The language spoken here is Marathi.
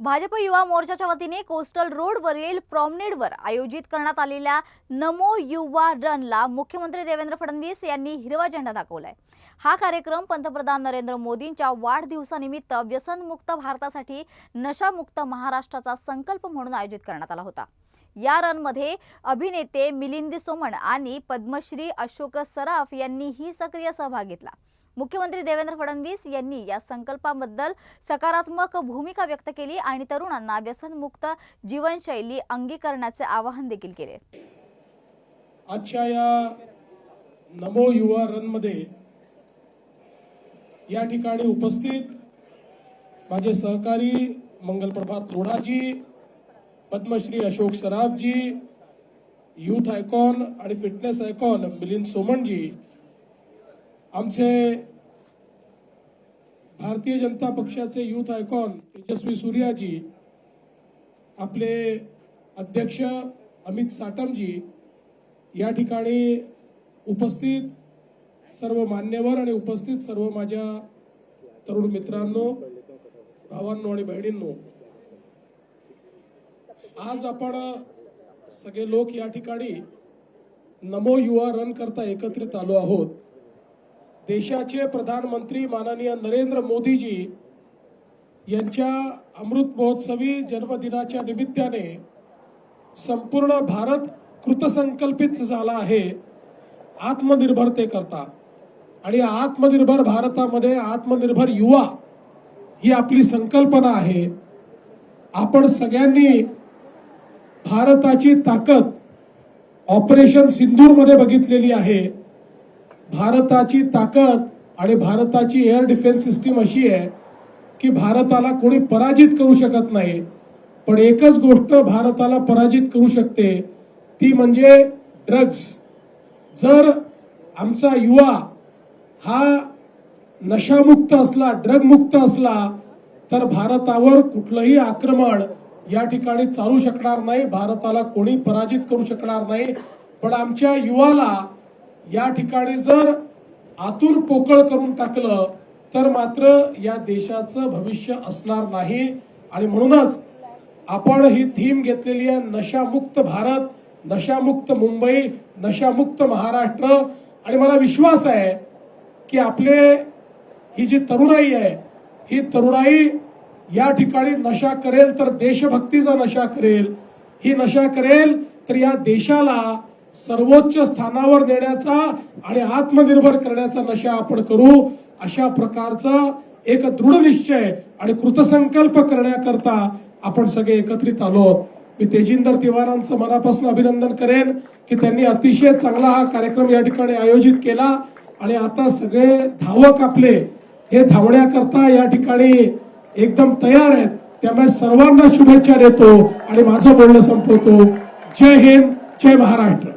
भाजप युवा मोर्चाच्या वतीने कोस्टल रोडवरील प्रॉमनेडवर आयोजित करण्यात आलेल्या नमो युवा रनला मुख्यमंत्री देवेंद्र फडणवीस यांनी हिरवा झेंडा दाखवलाय. हा कार्यक्रम पंतप्रधान नरेंद्र मोदींच्या वाढदिवसानिमित्त व्यसनमुक्त भारतासाठी नशामुक्त महाराष्ट्राचा संकल्प म्हणून आयोजित करण्यात आला होता. या रनमध्ये अभिनेते मिलिंद सोमण आणि पद्मश्री अशोक सराफ यांनीही सक्रिय सहभाग घेतला. मुख्यमंत्री देवेंद्र फडणवीस यांनी या संकल्पाबद्दल सकारात्मक भूमिका व्यक्त केली आणि तरुणांना व्यसनमुक्त जीवनशैली अंगीकरण्याचे आवाहन देखील केले. आजच्या या नमो युवा रनमध्ये या ठिकाणी उपस्थित माझे सहकारी मंगलप्रभात रोडाजी पद्मश्री अशोक सराफजी युथ आयकॉन आणि फिटनेस आयकॉन मिलिंद सोमणजी आमचे भारतीय जनता पक्षाचे युथ आयकॉन तेजस्वी सूर्याजी आपले अध्यक्ष अमित साटमजी या ठिकाणी उपस्थित सर्व मान्यवर आणि उपस्थित सर्व माझ्या तरुण मित्रांनो भावांनो आणि बहिणींनो आज आपण सगळे लोक या ठिकाणी नमो युवा रन करता एकत्रित आलो आहोत. देशाचे प्रधानमंत्री माननीय नरेंद्र मोदीजी यांच्या अमृत महोत्सवी जन्मदिनाच्या निमित्ताने संपूर्ण भारत कृतसंकल्पित झाला आहे. आत्मनिर्भरतेकरता आणि आत्मनिर्भर भारतामध्ये आत्मनिर्भर युवा ही आपली संकल्पना आहे. आपण सगळ्यांनी भारताची ताकद ऑपरेशन सिंधूरमध्ये बघितलेली आहे. भारताची ताकद आणि भारताची एअर डिफेन्स सिस्टीम अशी आहे की भारताला कोणी पराजित करू शकत नाही. पण एकच गोष्ट भारताला पराजित करू शकते ती म्हणजे ड्रग्ज जर आमचा युवा हा नशामुक्त असला ड्रगमुक्त असला तर भारतावर कुठलंही आक्रमण या ठिकाणी चालू शकणार नाही. भारताला कोणी पराजित करू शकणार नाही. पण आमच्या युवाला या ठिकाणी जर आतून पोकळ करून टाकलं तर मात्र या देशाचं भविष्य असणार नाही. आणि म्हणूनच आपण ही थीम घेतलेली आहे नशामुक्त भारत नशामुक्त मुंबई नशामुक्त महाराष्ट्र. आणि मला विश्वास आहे की आपले ही जी तरुणाई आहे ही तरुणाई या ठिकाणी नशा करेल तर देशभक्तीचा नशा करेल. ही नशा करेल तर या देशाला सर्वोच्च स्थानावर नेण्याचा आणि आत्मनिर्भर करण्याचा नशा आपण करू. अशा प्रकारचा एक दृढ निश्चय आणि कृतसंकल्प करण्याकरता आपण सगळे एकत्रित आलो. आहोत. मी तेजिंदर तिवारांचं मनापासून अभिनंदन करेन की त्यांनी अतिशय चांगला हा कार्यक्रम या ठिकाणी आयोजित केला आणि आता सगळे धावक आपले हे धावण्याकरता या ठिकाणी एकदम तयार आहेत. त्यामुळे सर्वांना शुभेच्छा देतो आणि माझं बोलणं संपवतो. जय हिंद जय महाराष्ट्र.